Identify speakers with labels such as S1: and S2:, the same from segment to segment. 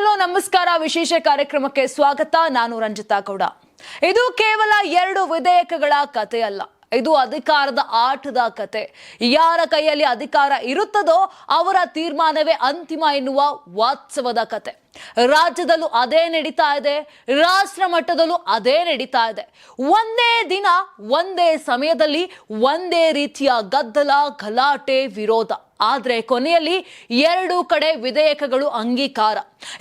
S1: hello ನಮಸ್ಕಾರ ವಿಶೇಷ ಕಾರ್ಯಕ್ರಮಕ್ಕೆ ಸ್ವಾಗತ ನಾನು ರಂಜಿತಾ ಗೌಡ ಇದು ಕೇವಲ ಎರಡು ವಿಧೇಯಕಗಳ ಅಲ್ಲ ಇದು ಅಧಿಕಾರದ ಆಟದ ಕತೆ ಯಾರ ಕೈಯಲ್ಲಿ ಅಧಿಕಾರ ಇರುತ್ತದೋ ಅವರ ತೀರ್ಮಾನವೇ ಅಂತಿಮ ಎನ್ನುವ ವಾತ್ಸವದ ಕತೆ ರಾಜ್ಯದಲ್ಲೂ ಅದೇ ನಡೀತಾ ಇದೆ ರಾಷ್ಟ್ರ ಮಟ್ಟದಲ್ಲೂ ಅದೇ ನಡೀತಾ ಇದೆ ಒಂದೇ ದಿನ ಒಂದೇ ಸಮಯದಲ್ಲಿ ಒಂದೇ ರೀತಿಯ ಗದ್ದಲ ಗಲಾಟೆ ವಿರೋಧ ಆದರೆ ಕೊನೆಯಲ್ಲಿ ಎರಡು ಕಡೆ ವಿಧೇಯಕಗಳು ಅಂಗೀಕಾರ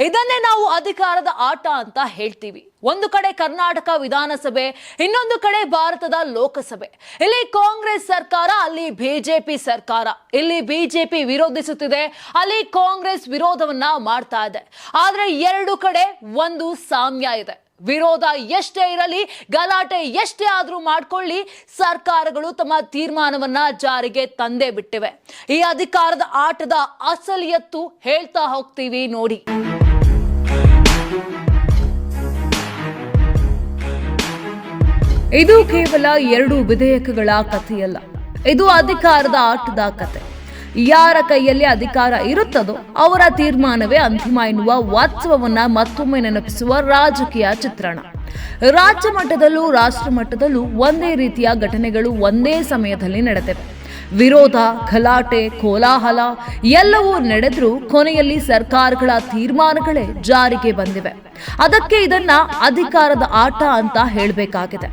S1: ಇದನ್ನೇ ನಾವು ಅಧಿಕಾರದ ಆಟ ಅಂತ ಹೇಳ್ತೀವಿ ಒಂದು ಕಡೆ ಕರ್ನಾಟಕ ವಿಧಾನಸಭೆ ಇನ್ನೊಂದು ಕಡೆ ಭಾರತದ ಲೋಕಸಭೆ ಇಲ್ಲಿ ಕಾಂಗ್ರೆಸ್ ಸರ್ಕಾರ ಅಲ್ಲಿ ಬಿಜೆಪಿ ಸರ್ಕಾರ ಇಲ್ಲಿ ಬಿಜೆಪಿ ವಿರೋಧಿಸುತ್ತಿದೆ ಅಲ್ಲಿ ಕಾಂಗ್ರೆಸ್ ವಿರೋಧವನ್ನ ಮಾಡ್ತಾ ಇದೆ ಆದ್ರೆ ಎರಡು ಕಡೆ ಒಂದು ಸಾಮ್ಯ ಇದೆ ವಿರೋಧ ಎಷ್ಟೇ ಇರಲಿ ಗಲಾಟೆ ಎಷ್ಟೇ ಆದರೂ ಮಾಡ್ಕೊಳ್ಳಿ ಸರ್ಕಾರಗಳು ತಮ್ಮ ತೀರ್ಮಾನವನ್ನ ಜಾರಿಗೆ ತಂದೇ ಬಿಟ್ಟಿವೆ ಈ ಅಧಿಕಾರದ ಆಟದ ಅಸಲಿಯತ್ತು ಹೇಳ್ತಾ ಹೋಗ್ತೀವಿ ನೋಡಿ ಇದು ಕೇವಲ ಎರಡು ವಿಧೇಯಕಗಳ ಕಥೆಯಲ್ಲ ಇದು ಅಧಿಕಾರದ ಆಟದ ಕತೆ ಯಾರ ಕೈಯಲ್ಲಿ ಅಧಿಕಾರ ಇರುತ್ತದೋ ಅವರ ತೀರ್ಮಾನವೇ ಅಂತಿಮ ಎನ್ನುವ ವಾಸ್ತವವನ್ನ ಮತ್ತೊಮ್ಮೆ ನೆನಪಿಸುವ ರಾಜಕೀಯ ಚಿತ್ರಣ ರಾಜ್ಯ ಮಟ್ಟದಲ್ಲೂ ರಾಷ್ಟ್ರ ಮಟ್ಟದಲ್ಲೂ ಒಂದೇ ರೀತಿಯ ಘಟನೆಗಳು ಒಂದೇ ಸಮಯದಲ್ಲಿ ನಡೆದಿವೆ ವಿರೋಧ ಗಲಾಟೆ ಕೋಲಾಹಲ ಎಲ್ಲವೂ ನಡೆದರೂ ಕೊನೆಯಲ್ಲಿ ಸರ್ಕಾರಗಳ ತೀರ್ಮಾನಗಳೇ ಜಾರಿಗೆ ಬಂದಿವೆ ಅದಕ್ಕೆ ಇದನ್ನ ಅಧಿಕಾರದ ಆಟ ಅಂತ ಹೇಳಬೇಕಾಗಿದೆ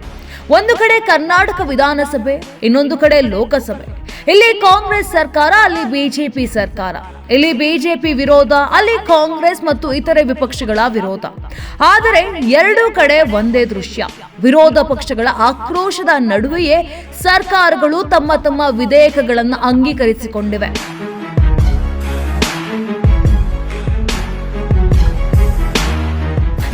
S1: ಒಂದು ಕಡೆ ಕರ್ನಾಟಕ ವಿಧಾನಸಭೆ ಇನ್ನೊಂದು ಕಡೆ ಲೋಕಸಭೆ ಇಲ್ಲಿ ಕಾಂಗ್ರೆಸ್ ಸರ್ಕಾರ ಅಲ್ಲಿ ಬಿಜೆಪಿ ಸರ್ಕಾರ ಇಲ್ಲಿ ಬಿಜೆಪಿ ವಿರೋಧ ಅಲ್ಲಿ ಕಾಂಗ್ರೆಸ್ ಮತ್ತು ಇತರೆ ವಿಪಕ್ಷಗಳ ವಿರೋಧ ಆದರೆ ಎರಡೂ ಕಡೆ ಒಂದೇ ದೃಶ್ಯ ವಿರೋಧ ಪಕ್ಷಗಳ ಆಕ್ರೋಶದ ನಡುವೆಯೇ ಸರ್ಕಾರಗಳು ತಮ್ಮ ತಮ್ಮ ವಿಧೇಯಕಗಳನ್ನು ಅಂಗೀಕರಿಸಿಕೊಂಡಿವೆ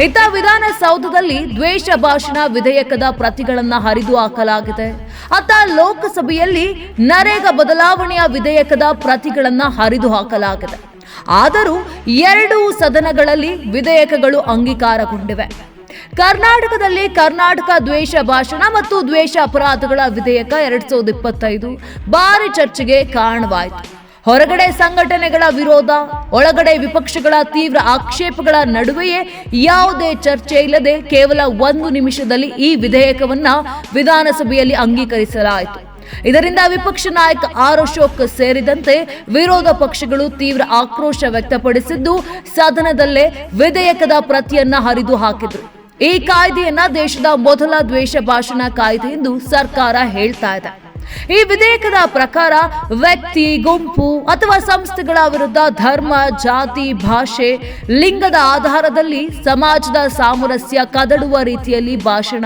S1: ಇತ್ತ ವಿಧಾನಸೌಧದಲ್ಲಿ ದ್ವೇಷ ಭಾಷಣ ವಿಧೇಯಕದ ಪ್ರತಿಗಳನ್ನು ಹರಿದು ಹಾಕಲಾಗಿದೆ ಅತ್ತ ಲೋಕಸಭೆಯಲ್ಲಿ ನರೇಗಾ ಬದಲಾವಣೆಯ ವಿಧೇಯಕದ ಪ್ರತಿಗಳನ್ನು ಹರಿದು ಹಾಕಲಾಗಿದೆ ಆದರೂ ಎರಡೂ ಸದನಗಳಲ್ಲಿ ವಿಧೇಯಕಗಳು ಅಂಗೀಕಾರಗೊಂಡಿವೆ ಕರ್ನಾಟಕದಲ್ಲಿ ಕರ್ನಾಟಕ ದ್ವೇಷ ಭಾಷಣ ಮತ್ತು ದ್ವೇಷ ಅಪರಾಧಗಳ ವಿಧೇಯಕ ಎರಡ್ ಸಾವಿರದ ಇಪ್ಪತ್ತೈದು ಭಾರಿ ಚರ್ಚೆಗೆ ಕಾರಣವಾಯಿತು ಹೊರಗಡೆ ಸಂಘಟನೆಗಳ ವಿರೋಧ ಒಳಗಡೆ ವಿಪಕ್ಷಗಳ ತೀವ್ರ ಆಕ್ಷೇಪಗಳ ನಡುವೆಯೇ ಯಾವುದೇ ಚರ್ಚೆ ಇಲ್ಲದೆ ಕೇವಲ ಒಂದು ನಿಮಿಷದಲ್ಲಿ ಈ ವಿಧೇಯಕವನ್ನ ವಿಧಾನಸಭೆಯಲ್ಲಿ ಅಂಗೀಕರಿಸಲಾಯಿತು ಇದರಿಂದ ವಿಪಕ್ಷ ನಾಯಕ ಆರ್ ಅಶೋಕ್ ಸೇರಿದಂತೆ ವಿರೋಧ ಪಕ್ಷಗಳು ತೀವ್ರ ಆಕ್ರೋಶ ವ್ಯಕ್ತಪಡಿಸಿದ್ದು ಸದನದಲ್ಲೇ ವಿಧೇಯಕದ ಪ್ರತಿಯನ್ನ ಹರಿದು ಹಾಕಿದ್ರು ಈ ಕಾಯ್ದೆಯನ್ನ ದೇಶದ ಮೊದಲ ದ್ವೇಷ ಭಾಷಣ ಕಾಯ್ದೆ ಎಂದು ಸರ್ಕಾರ ಹೇಳ್ತಾ ಇದೆ ಈ ವಿಧೇಯಕದ ಪ್ರಕಾರ ವ್ಯಕ್ತಿ ಗುಂಪು ಅಥವಾ ಸಂಸ್ಥೆಗಳ ವಿರುದ್ಧ ಧರ್ಮ ಜಾತಿ ಭಾಷೆ ಲಿಂಗದ ಆಧಾರದಲ್ಲಿ ಸಮಾಜದ ಸಾಮರಸ್ಯ ಕದಡುವ ರೀತಿಯಲ್ಲಿ ಭಾಷಣ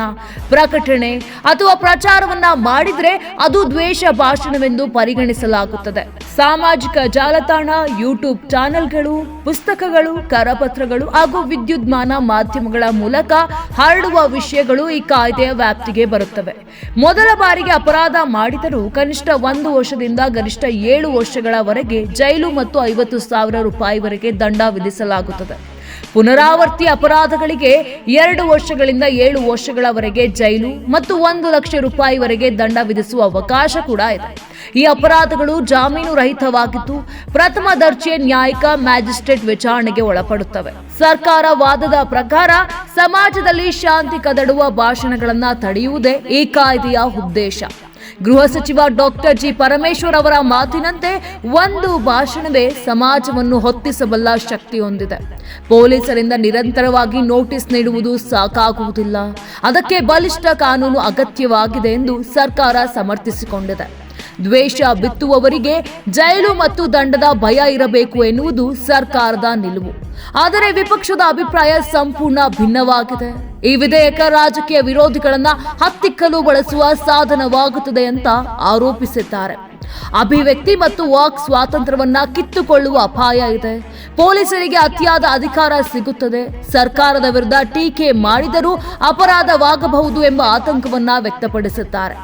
S1: ಪ್ರಕಟಣೆ ಅಥವಾ ಪ್ರಚಾರವನ್ನ ಮಾಡಿದರೆ ಅದು ದ್ವೇಷ ಭಾಷಣವೆಂದು ಪರಿಗಣಿಸಲಾಗುತ್ತದೆ ಸಾಮಾಜಿಕ ಜಾಲತಾಣ ಯೂಟ್ಯೂಬ್ ಚಾನೆಲ್ಗಳು ಪುಸ್ತಕಗಳು ಕರಪತ್ರಗಳು ಹಾಗೂ ವಿದ್ಯುನ್ಮಾನ ಮಾಧ್ಯಮಗಳ ಮೂಲಕ ಹರಡುವ ವಿಷಯಗಳು ಈ ಕಾಯ್ದೆಯ ವ್ಯಾಪ್ತಿಗೆ ಬರುತ್ತವೆ ಮೊದಲ ಬಾರಿಗೆ ಅಪರಾಧ ಮಾಡಿದರೂ ಕನಿಷ್ಠ ಒಂದು ವರ್ಷದಿಂದ ಗರಿಷ್ಠ ಏಳು ವರ್ಷಗಳವರೆಗೆ ಜೈಲು ಮತ್ತು ಐವತ್ತು ಸಾವಿರ ರೂಪಾಯಿವರೆಗೆ ದಂಡ ವಿಧಿಸಲಾಗುತ್ತದೆ ಪುನರಾವರ್ತಿ ಅಪರಾಧಗಳಿಗೆ ಎರಡು ವರ್ಷಗಳಿಂದ ಏಳು ವರ್ಷಗಳವರೆಗೆ ಜೈಲು ಮತ್ತು ಒಂದು ಲಕ್ಷ ರೂಪಾಯಿವರೆಗೆ ದಂಡ ವಿಧಿಸುವ ಅವಕಾಶ ಕೂಡ ಇದೆ ಈ ಅಪರಾಧಗಳು ಜಾಮೀನು ರಹಿತವಾಗಿದ್ದು ಪ್ರಥಮ ದರ್ಜೆ ನ್ಯಾಯಿಕ ಮ್ಯಾಜಿಸ್ಟ್ರೇಟ್ ವಿಚಾರಣೆಗೆ ಒಳಪಡುತ್ತವೆ ಸರ್ಕಾರ ವಾದದ ಪ್ರಕಾರ ಸಮಾಜದಲ್ಲಿ ಶಾಂತಿ ಕದಡುವ ಭಾಷಣಗಳನ್ನ ತಡೆಯುವುದೇ ಈ ಕಾಯ್ದೆಯ ಉದ್ದೇಶ ಗೃಹ ಸಚಿವ ಡಾಕ್ಟರ್ ಜಿ ಪರಮೇಶ್ವರ್ ಅವರ ಮಾತಿನಂತೆ ಒಂದು ಭಾಷಣವೇ ಸಮಾಜವನ್ನು ಹೊತ್ತಿಸಬಲ್ಲ ಶಕ್ತಿ ಹೊಂದಿದೆ ಪೊಲೀಸರಿಂದ ನಿರಂತರವಾಗಿ ನೋಟಿಸ್ ನೀಡುವುದು ಸಾಕಾಗುವುದಿಲ್ಲ ಅದಕ್ಕೆ ಬಲಿಷ್ಠ ಕಾನೂನು ಅಗತ್ಯವಾಗಿದೆ ಎಂದು ಸರ್ಕಾರ ಸಮರ್ಥಿಸಿಕೊಂಡಿದೆ ದ್ವೇಷ ಬಿತ್ತುವವರಿಗೆ ಜೈಲು ಮತ್ತು ದಂಡದ ಭಯ ಇರಬೇಕು ಎನ್ನುವುದು ಸರ್ಕಾರದ ನಿಲುವು ಆದರೆ ವಿಪಕ್ಷದ ಅಭಿಪ್ರಾಯ ಸಂಪೂರ್ಣ ಭಿನ್ನವಾಗಿದೆ ಈ ವಿಧೇಯಕ ರಾಜಕೀಯ ವಿರೋಧಿಗಳನ್ನ ಹತ್ತಿಕ್ಕಲು ಬಳಸುವ ಸಾಧನವಾಗುತ್ತದೆ ಅಂತ ಆರೋಪಿಸಿದ್ದಾರೆ ಅಭಿವ್ಯಕ್ತಿ ಮತ್ತು ವಾಕ್ ಸ್ವಾತಂತ್ರ್ಯವನ್ನ ಕಿತ್ತುಕೊಳ್ಳುವ ಅಪಾಯ ಇದೆ ಪೊಲೀಸರಿಗೆ ಅತಿಯಾದ ಅಧಿಕಾರ ಸಿಗುತ್ತದೆ ಸರ್ಕಾರದ ವಿರುದ್ಧ ಟೀಕೆ ಮಾಡಿದರೂ ಅಪರಾಧವಾಗಬಹುದು ಎಂಬ ಆತಂಕವನ್ನ ವ್ಯಕ್ತಪಡಿಸುತ್ತಾರೆ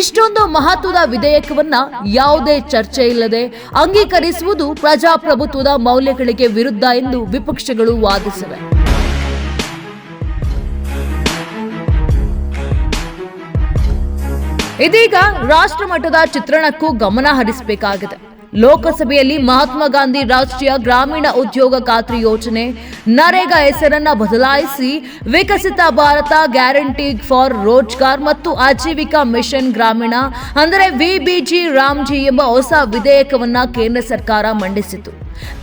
S1: ಇಷ್ಟೊಂದು ಮಹತ್ವದ ವಿಧೇಯಕವನ್ನ ಯಾವುದೇ ಚರ್ಚೆ ಇಲ್ಲದೆ ಅಂಗೀಕರಿಸುವುದು ಪ್ರಜಾಪ್ರಭುತ್ವದ ಮೌಲ್ಯಗಳಿಗೆ ವಿರುದ್ಧ ಎಂದು ವಿಪಕ್ಷಗಳು ವಾದಿಸಿವೆ ಇದೀಗ ರಾಷ್ಟ್ರಮಟ್ಟದ ಚಿತ್ರಣಕ್ಕೂ ಗಮನ ಹರಿಸಬೇಕಾಗಿದೆ ಲೋಕಸಭೆಯಲ್ಲಿ ಮಹಾತ್ಮ ಗಾಂಧಿ ರಾಷ್ಟ್ರೀಯ ಗ್ರಾಮೀಣ ಉದ್ಯೋಗ ಖಾತ್ರಿ ಯೋಜನೆ ನರೇಗಾ ಹೆಸರನ್ನ ಬದಲಾಯಿಸಿ ವಿಕಸಿತ ಭಾರತ ಗ್ಯಾರಂಟಿ ಫಾರ್ ರೋಜ್ಗಾರ್ ಮತ್ತು ಆಜೀವಿಕಾ ಮಿಷನ್ ಗ್ರಾಮೀಣ ಅಂದರೆ ವಿಬಿಜಿ ರಾಮ್ಜಿ ಎಂಬ ಹೊಸ ವಿಧೇಯಕವನ್ನ ಕೇಂದ್ರ ಸರ್ಕಾರ ಮಂಡಿಸಿತು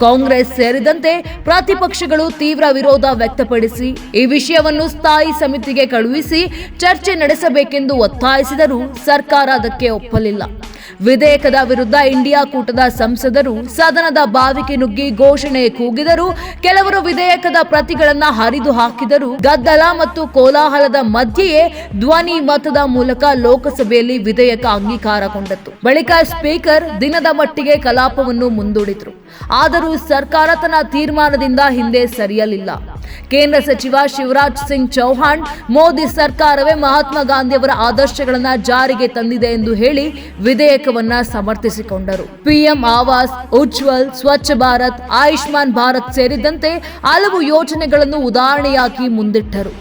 S1: ಕಾಂಗ್ರೆಸ್ ಸೇರಿದಂತೆ ಪ್ರತಿಪಕ್ಷಗಳು ತೀವ್ರ ವಿರೋಧ ವ್ಯಕ್ತಪಡಿಸಿ ಈ ವಿಷಯವನ್ನು ಸ್ಥಾಯಿ ಸಮಿತಿಗೆ ಕಳುಹಿಸಿ ಚರ್ಚೆ ನಡೆಸಬೇಕೆಂದು ಒತ್ತಾಯಿಸಿದರೂ ಸರ್ಕಾರ ಅದಕ್ಕೆ ಒಪ್ಪಲಿಲ್ಲ ವಿಧೇಯಕದ ವಿರುದ್ಧ ಇಂಡಿಯಾ ಕೂಟದ ಸಂಸದರು ಸದನದ ಬಾವಿಕೆ ನುಗ್ಗಿ ಘೋಷಣೆ ಕೂಗಿದರು ಕೆಲವರು ವಿಧೇಯಕದ ಪ್ರತಿಗಳನ್ನ ಹರಿದು ಹಾಕಿದರು ಗದ್ದಲ ಮತ್ತು ಕೋಲಾಹಲದ ಮಧ್ಯೆಯೇ ಧ್ವನಿ ಮತದ ಮೂಲಕ ಲೋಕಸಭೆಯಲ್ಲಿ ವಿಧೇಯಕ ಅಂಗೀಕಾರಗೊಂಡಿತು ಬಳಿಕ ಸ್ಪೀಕರ್ ದಿನದ ಮಟ್ಟಿಗೆ ಕಲಾಪವನ್ನು ಮುಂದೂಡಿದರು ಆದರೂ ಸರ್ಕಾರ ತನ್ನ ತೀರ್ಮಾನದಿಂದ ಹಿಂದೆ ಸರಿಯಲಿಲ್ಲ ಕೇಂದ್ರ ಸಚಿವ ಶಿವರಾಜ್ ಸಿಂಗ್ ಚೌಹಾಣ್ ಮೋದಿ ಸರ್ಕಾರವೇ ಮಹಾತ್ಮ ಗಾಂಧಿಯವರ ಆದರ್ಶಗಳನ್ನು ಜಾರಿಗೆ ತಂದಿದೆ ಎಂದು ಹೇಳಿ ವಿಧೇಯಕವನ್ನ ಸಮರ್ಥಿಸಿಕೊಂಡರು ಪಿಎಂ ಆವಾಸ್ ಉಜ್ವಲ್ ಸ್ವಚ್ಛ ಭಾರತ್ ಆಯುಷ್ಮಾನ್ ಭಾರತ್ ಸೇರಿದಂತೆ ಹಲವು ಯೋಜನೆಗಳನ್ನು ಉದಾಹರಣೆಯಾಗಿ ಮುಂದಿಟ್ಟರು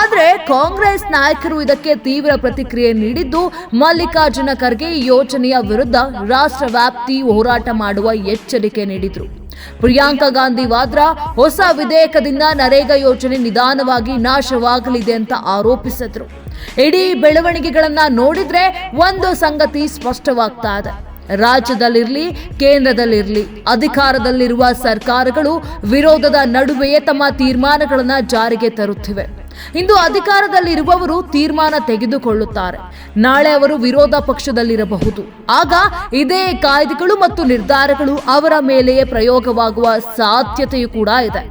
S1: ಆದರೆ ಕಾಂಗ್ರೆಸ್ ನಾಯಕರು ಇದಕ್ಕೆ ತೀವ್ರ ಪ್ರತಿಕ್ರಿಯೆ ನೀಡಿದ್ದು ಮಲ್ಲಿಕಾರ್ಜುನ ಖರ್ಗೆ ಯೋಜನೆಯ ವಿರುದ್ಧ ರಾಷ್ಟ್ರ ವ್ಯಾಪ್ತಿ ಹೋರಾಟ ಮಾಡುವ ಎಚ್ಚರಿಕೆ ನೀಡಿದರು ಪ್ರಿಯಾಂಕಾ ಗಾಂಧಿ ವಾದ್ರಾ ಹೊಸ ವಿಧೇಯಕದಿಂದ ನರೇಗಾ ಯೋಜನೆ ನಿಧಾನವಾಗಿ ನಾಶವಾಗಲಿದೆ ಅಂತ ಆರೋಪಿಸಿದ್ರು ಇಡೀ ಬೆಳವಣಿಗೆಗಳನ್ನ ನೋಡಿದ್ರೆ ಒಂದು ಸಂಗತಿ ಸ್ಪಷ್ಟವಾಗ್ತಾ ಇದೆ ರಾಜ್ಯದಲ್ಲಿರಲಿ ಕೇಂದ್ರದಲ್ಲಿರಲಿ ಅಧಿಕಾರದಲ್ಲಿರುವ ಸರ್ಕಾರಗಳು ವಿರೋಧದ ನಡುವೆಯೇ ತಮ್ಮ ತೀರ್ಮಾನಗಳನ್ನ ಜಾರಿಗೆ ತರುತ್ತಿವೆ ಇಂದು ಅಧಿಕಾರದಲ್ಲಿರುವವರು ತೀರ್ಮಾನ ತೆಗೆದುಕೊಳ್ಳುತ್ತಾರೆ ನಾಳೆ ಅವರು ವಿರೋಧ ಪಕ್ಷದಲ್ಲಿರಬಹುದು ಆಗ ಇದೇ ಕಾಯ್ದೆಗಳು ಮತ್ತು ನಿರ್ಧಾರಗಳು ಅವರ ಮೇಲೆಯೇ ಪ್ರಯೋಗವಾಗುವ ಸಾಧ್ಯತೆಯೂ ಕೂಡ ಇದೆ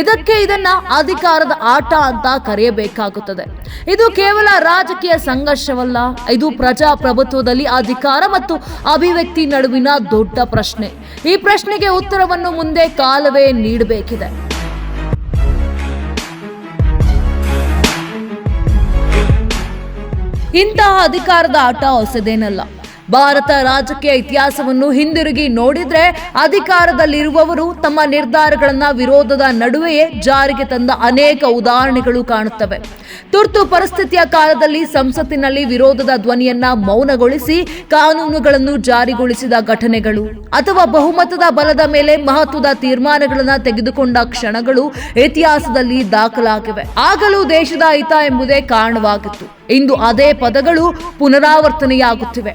S1: ಇದಕ್ಕೆ ಇದನ್ನ ಅಧಿಕಾರದ ಆಟ ಅಂತ ಕರೆಯಬೇಕಾಗುತ್ತದೆ ಇದು ಕೇವಲ ರಾಜಕೀಯ ಸಂಘರ್ಷವಲ್ಲ ಇದು ಪ್ರಜಾಪ್ರಭುತ್ವದಲ್ಲಿ ಅಧಿಕಾರ ಮತ್ತು ಅಭಿವ್ಯಕ್ತಿ ನಡುವಿನ ದೊಡ್ಡ ಪ್ರಶ್ನೆ ಈ ಪ್ರಶ್ನೆಗೆ ಉತ್ತರವನ್ನು ಮುಂದೆ ಕಾಲವೇ ನೀಡಬೇಕಿದೆ ಇಂತಹ ಅಧಿಕಾರದ ಆಟ ಹೊಸದೇನಲ್ಲ ಭಾರತ ರಾಜಕೀಯ ಇತಿಹಾಸವನ್ನು ಹಿಂದಿರುಗಿ ನೋಡಿದ್ರೆ ಅಧಿಕಾರದಲ್ಲಿರುವವರು ತಮ್ಮ ನಿರ್ಧಾರಗಳನ್ನ ವಿರೋಧದ ನಡುವೆಯೇ ಜಾರಿಗೆ ತಂದ ಅನೇಕ ಉದಾಹರಣೆಗಳು ಕಾಣುತ್ತವೆ ತುರ್ತು ಪರಿಸ್ಥಿತಿಯ ಕಾಲದಲ್ಲಿ ಸಂಸತ್ತಿನಲ್ಲಿ ವಿರೋಧದ ಧ್ವನಿಯನ್ನ ಮೌನಗೊಳಿಸಿ ಕಾನೂನುಗಳನ್ನು ಜಾರಿಗೊಳಿಸಿದ ಘಟನೆಗಳು ಅಥವಾ ಬಹುಮತದ ಬಲದ ಮೇಲೆ ಮಹತ್ವದ ತೀರ್ಮಾನಗಳನ್ನು ತೆಗೆದುಕೊಂಡ ಕ್ಷಣಗಳು ಇತಿಹಾಸದಲ್ಲಿ ದಾಖಲಾಗಿವೆ ಆಗಲೂ ದೇಶದ ಹಿತ ಎಂಬುದೇ ಕಾರಣವಾಗಿತ್ತು ಇಂದು ಅದೇ ಪದಗಳು ಪುನರಾವರ್ತನೆಯಾಗುತ್ತಿವೆ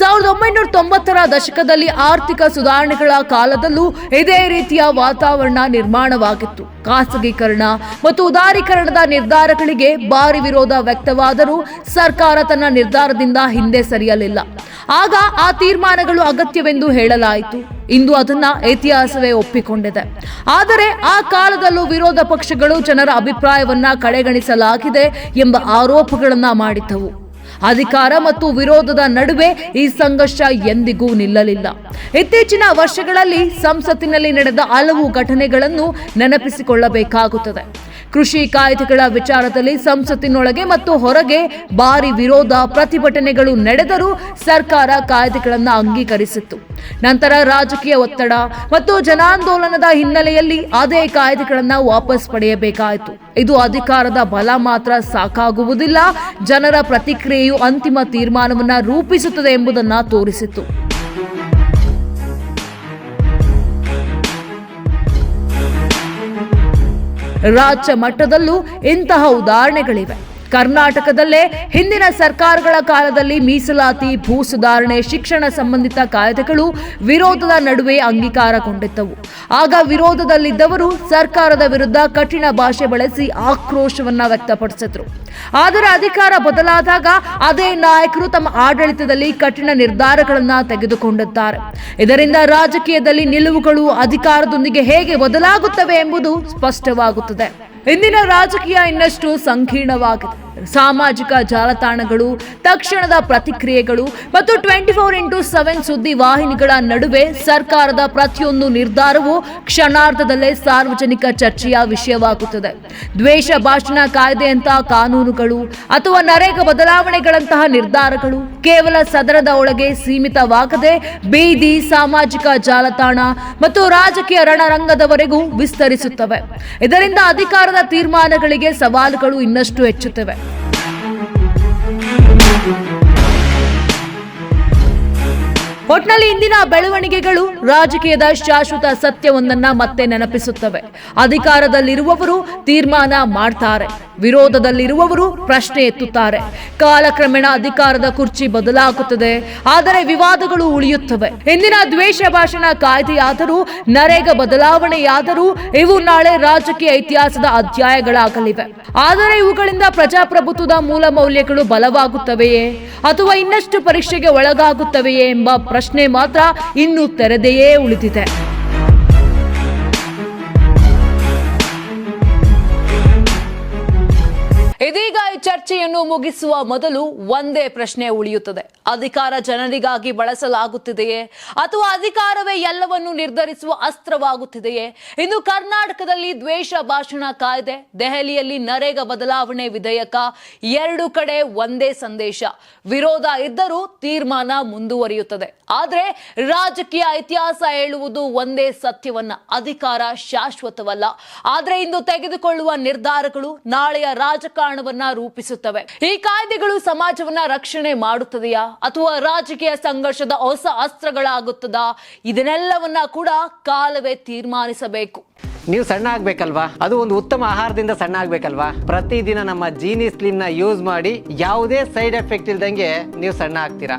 S1: ಸಾವಿರದ ಒಂಬೈನೂರ ತೊಂಬತ್ತರ ದಶಕದಲ್ಲಿ ಆರ್ಥಿಕ ಸುಧಾರಣೆಗಳ ಕಾಲದಲ್ಲೂ ಇದೇ ರೀತಿಯ ವಾತಾವರಣ ನಿರ್ಮಾಣವಾಗಿತ್ತು ಖಾಸಗೀಕರಣ ಮತ್ತು ಉದಾರೀಕರಣದ ನಿರ್ಧಾರಗಳಿಗೆ ಭಾರಿ ವಿರೋಧ ವ್ಯಕ್ತವಾದರೂ ಸರ್ಕಾರ ತನ್ನ ನಿರ್ಧಾರದಿಂದ ಹಿಂದೆ ಸರಿಯಲಿಲ್ಲ ಆಗ ಆ ತೀರ್ಮಾನಗಳು ಅಗತ್ಯವೆಂದು ಹೇಳಲಾಯಿತು ಇಂದು ಅದನ್ನ ಇತಿಹಾಸವೇ ಒಪ್ಪಿಕೊಂಡಿದೆ ಆದರೆ ಆ ಕಾಲದಲ್ಲೂ ವಿರೋಧ ಪಕ್ಷಗಳು ಜನರ ಅಭಿಪ್ರಾಯವನ್ನ ಕಡೆಗಣಿಸಲಾಗಿದೆ ಎಂಬ ಆರೋಪಗಳನ್ನ ಮಾಡಿದ್ದವು ಅಧಿಕಾರ ಮತ್ತು ವಿರೋಧದ ನಡುವೆ ಈ ಸಂಘರ್ಷ ಎಂದಿಗೂ ನಿಲ್ಲಲಿಲ್ಲ ಇತ್ತೀಚಿನ ವರ್ಷಗಳಲ್ಲಿ ಸಂಸತ್ತಿನಲ್ಲಿ ನಡೆದ ಹಲವು ಘಟನೆಗಳನ್ನು ನೆನಪಿಸಿಕೊಳ್ಳಬೇಕಾಗುತ್ತದೆ ಕೃಷಿ ಕಾಯ್ದೆಗಳ ವಿಚಾರದಲ್ಲಿ ಸಂಸತ್ತಿನೊಳಗೆ ಮತ್ತು ಹೊರಗೆ ಭಾರಿ ವಿರೋಧ ಪ್ರತಿಭಟನೆಗಳು ನಡೆದರೂ ಸರ್ಕಾರ ಕಾಯ್ದೆಗಳನ್ನು ಅಂಗೀಕರಿಸಿತ್ತು ನಂತರ ರಾಜಕೀಯ ಒತ್ತಡ ಮತ್ತು ಜನಾಂದೋಲನದ ಹಿನ್ನೆಲೆಯಲ್ಲಿ ಅದೇ ಕಾಯ್ದೆಗಳನ್ನು ವಾಪಸ್ ಪಡೆಯಬೇಕಾಯಿತು ಇದು ಅಧಿಕಾರದ ಬಲ ಮಾತ್ರ ಸಾಕಾಗುವುದಿಲ್ಲ ಜನರ ಪ್ರತಿಕ್ರಿಯೆಯು ಅಂತಿಮ ತೀರ್ಮಾನವನ್ನು ರೂಪಿಸುತ್ತದೆ ಎಂಬುದನ್ನು ತೋರಿಸಿತು ರಾಜ್ಯ ಮಟ್ಟದಲ್ಲೂ ಇಂತಹ ಉದಾಹರಣೆಗಳಿವೆ ಕರ್ನಾಟಕದಲ್ಲೇ ಹಿಂದಿನ ಸರ್ಕಾರಗಳ ಕಾಲದಲ್ಲಿ ಮೀಸಲಾತಿ ಭೂ ಸುಧಾರಣೆ ಶಿಕ್ಷಣ ಸಂಬಂಧಿತ ಕಾಯ್ದೆಗಳು ವಿರೋಧದ ನಡುವೆ ಅಂಗೀಕಾರಗೊಂಡಿದ್ದವು ಆಗ ವಿರೋಧದಲ್ಲಿದ್ದವರು ಸರ್ಕಾರದ ವಿರುದ್ಧ ಕಠಿಣ ಭಾಷೆ ಬಳಸಿ ಆಕ್ರೋಶವನ್ನ ವ್ಯಕ್ತಪಡಿಸಿದ್ರು ಆದರೆ ಅಧಿಕಾರ ಬದಲಾದಾಗ ಅದೇ ನಾಯಕರು ತಮ್ಮ ಆಡಳಿತದಲ್ಲಿ ಕಠಿಣ ನಿರ್ಧಾರಗಳನ್ನು ತೆಗೆದುಕೊಂಡಿದ್ದಾರೆ ಇದರಿಂದ ರಾಜಕೀಯದಲ್ಲಿ ನಿಲುವುಗಳು ಅಧಿಕಾರದೊಂದಿಗೆ ಹೇಗೆ ಬದಲಾಗುತ್ತವೆ ಎಂಬುದು ಸ್ಪಷ್ಟವಾಗುತ್ತದೆ ಇಂದಿನ ರಾಜಕೀಯ ಇನ್ನಷ್ಟು ಸಂಕೀರ್ಣವಾಗಿದೆ ಸಾಮಾಜಿಕ ಜಾಲತಾಣಗಳು ತಕ್ಷಣದ ಪ್ರತಿಕ್ರಿಯೆಗಳು ಮತ್ತು ಟ್ವೆಂಟಿ ಫೋರ್ ಇಂಟು ಸೆವೆನ್ ಸುದ್ದಿ ವಾಹಿನಿಗಳ ನಡುವೆ ಸರ್ಕಾರದ ಪ್ರತಿಯೊಂದು ನಿರ್ಧಾರವು ಕ್ಷಣಾರ್ಧದಲ್ಲೇ ಸಾರ್ವಜನಿಕ ಚರ್ಚೆಯ ವಿಷಯವಾಗುತ್ತದೆ ದ್ವೇಷ ಭಾಷಣ ಕಾಯ್ದೆಯಂತಹ ಕಾನೂನುಗಳು ಅಥವಾ ನರೇಗಾ ಬದಲಾವಣೆಗಳಂತಹ ನಿರ್ಧಾರಗಳು ಕೇವಲ ಸದನದ ಒಳಗೆ ಸೀಮಿತವಾಗದೆ ಬೀದಿ ಸಾಮಾಜಿಕ ಜಾಲತಾಣ ಮತ್ತು ರಾಜಕೀಯ ರಣರಂಗದವರೆಗೂ ವಿಸ್ತರಿಸುತ್ತವೆ ಇದರಿಂದ ಅಧಿಕಾರದ ತೀರ್ಮಾನಗಳಿಗೆ ಸವಾಲುಗಳು ಇನ್ನಷ್ಟು ಹೆಚ್ಚುತ್ತವೆ ಒಟ್ನಲ್ಲಿ ಇಂದಿನ ಬೆಳವಣಿಗೆಗಳು ರಾಜಕೀಯದ ಶಾಶ್ವತ ಸತ್ಯವೊಂದನ್ನ ಮತ್ತೆ ನೆನಪಿಸುತ್ತವೆ ಅಧಿಕಾರದಲ್ಲಿರುವವರು ತೀರ್ಮಾನ ಮಾಡ್ತಾರೆ ವಿರೋಧದಲ್ಲಿರುವವರು ಪ್ರಶ್ನೆ ಎತ್ತುತ್ತಾರೆ ಕಾಲಕ್ರಮೇಣ ಅಧಿಕಾರದ ಕುರ್ಚಿ ಬದಲಾಗುತ್ತದೆ ಆದರೆ ವಿವಾದಗಳು ಉಳಿಯುತ್ತವೆ ಇಂದಿನ ದ್ವೇಷ ಭಾಷಣ ಕಾಯ್ದೆಯಾದರೂ ನರೇಗ ಬದಲಾವಣೆಯಾದರೂ ಇವು ನಾಳೆ ರಾಜಕೀಯ ಇತಿಹಾಸದ ಅಧ್ಯಾಯಗಳಾಗಲಿವೆ ಆದರೆ ಇವುಗಳಿಂದ ಪ್ರಜಾಪ್ರಭುತ್ವದ ಮೂಲ ಮೌಲ್ಯಗಳು ಬಲವಾಗುತ್ತವೆಯೇ ಅಥವಾ ಇನ್ನಷ್ಟು ಪರೀಕ್ಷೆಗೆ ಒಳಗಾಗುತ್ತವೆಯೇ ಎಂಬ ಪ್ರಶ್ನೆ ಮಾತ್ರ ಇನ್ನೂ ತೆರೆದೆಯೇ ಉಳಿದಿದೆ ಚರ್ಚೆಯನ್ನು ಮುಗಿಸುವ ಮೊದಲು ಒಂದೇ ಪ್ರಶ್ನೆ ಉಳಿಯುತ್ತದೆ ಅಧಿಕಾರ ಜನರಿಗಾಗಿ ಬಳಸಲಾಗುತ್ತಿದೆಯೇ ಅಥವಾ ಅಧಿಕಾರವೇ ಎಲ್ಲವನ್ನು ನಿರ್ಧರಿಸುವ ಅಸ್ತ್ರವಾಗುತ್ತಿದೆಯೇ ಇನ್ನು ಕರ್ನಾಟಕದಲ್ಲಿ ದ್ವೇಷ ಭಾಷಣ ಕಾಯ್ದೆ ದೆಹಲಿಯಲ್ಲಿ ನರೇಗಾ ಬದಲಾವಣೆ ವಿಧೇಯಕ ಎರಡು ಕಡೆ ಒಂದೇ ಸಂದೇಶ ವಿರೋಧ ಇದ್ದರೂ ತೀರ್ಮಾನ ಮುಂದುವರಿಯುತ್ತದೆ ಆದರೆ ರಾಜಕೀಯ ಇತಿಹಾಸ ಹೇಳುವುದು ಒಂದೇ ಸತ್ಯವನ್ನ ಅಧಿಕಾರ ಶಾಶ್ವತವಲ್ಲ ಆದರೆ ಇಂದು ತೆಗೆದುಕೊಳ್ಳುವ ನಿರ್ಧಾರಗಳು ನಾಳೆಯ ರಾಜಕಾರಣವನ್ನ ರೂಪ ರೂಪಿಸುತ್ತವೆ ಈ ಕಾಯ್ದೆಗಳು ಸಮಾಜವನ್ನ ರಕ್ಷಣೆ ಮಾಡುತ್ತದೆಯಾ ಅಥವಾ ರಾಜಕೀಯ ಸಂಘರ್ಷದ ಹೊಸ ಅಸ್ತ್ರಗಳಾಗುತ್ತದಾ ಇದನ್ನೆಲ್ಲವನ್ನ ಕೂಡ ಕಾಲವೇ ತೀರ್ಮಾನಿಸಬೇಕು
S2: ನೀವು ಸಣ್ಣ ಆಗ್ಬೇಕಲ್ವಾ ಅದು ಒಂದು ಉತ್ತಮ ಆಹಾರದಿಂದ ಸಣ್ಣ ಆಗ್ಬೇಕಲ್ವಾ ಪ್ರತಿದಿನ ನಮ್ಮ ಜೀನಿ ಸ್ಲಿಮ್ ನ ಯೂಸ್ ಮಾಡಿ ಯಾವುದೇ ಸೈಡ್ ಎಫೆಕ್ಟ್ ಇಲ್ದಂಗೆ ನೀವು ಸಣ್ಣ ಆಗ್ತೀರಾ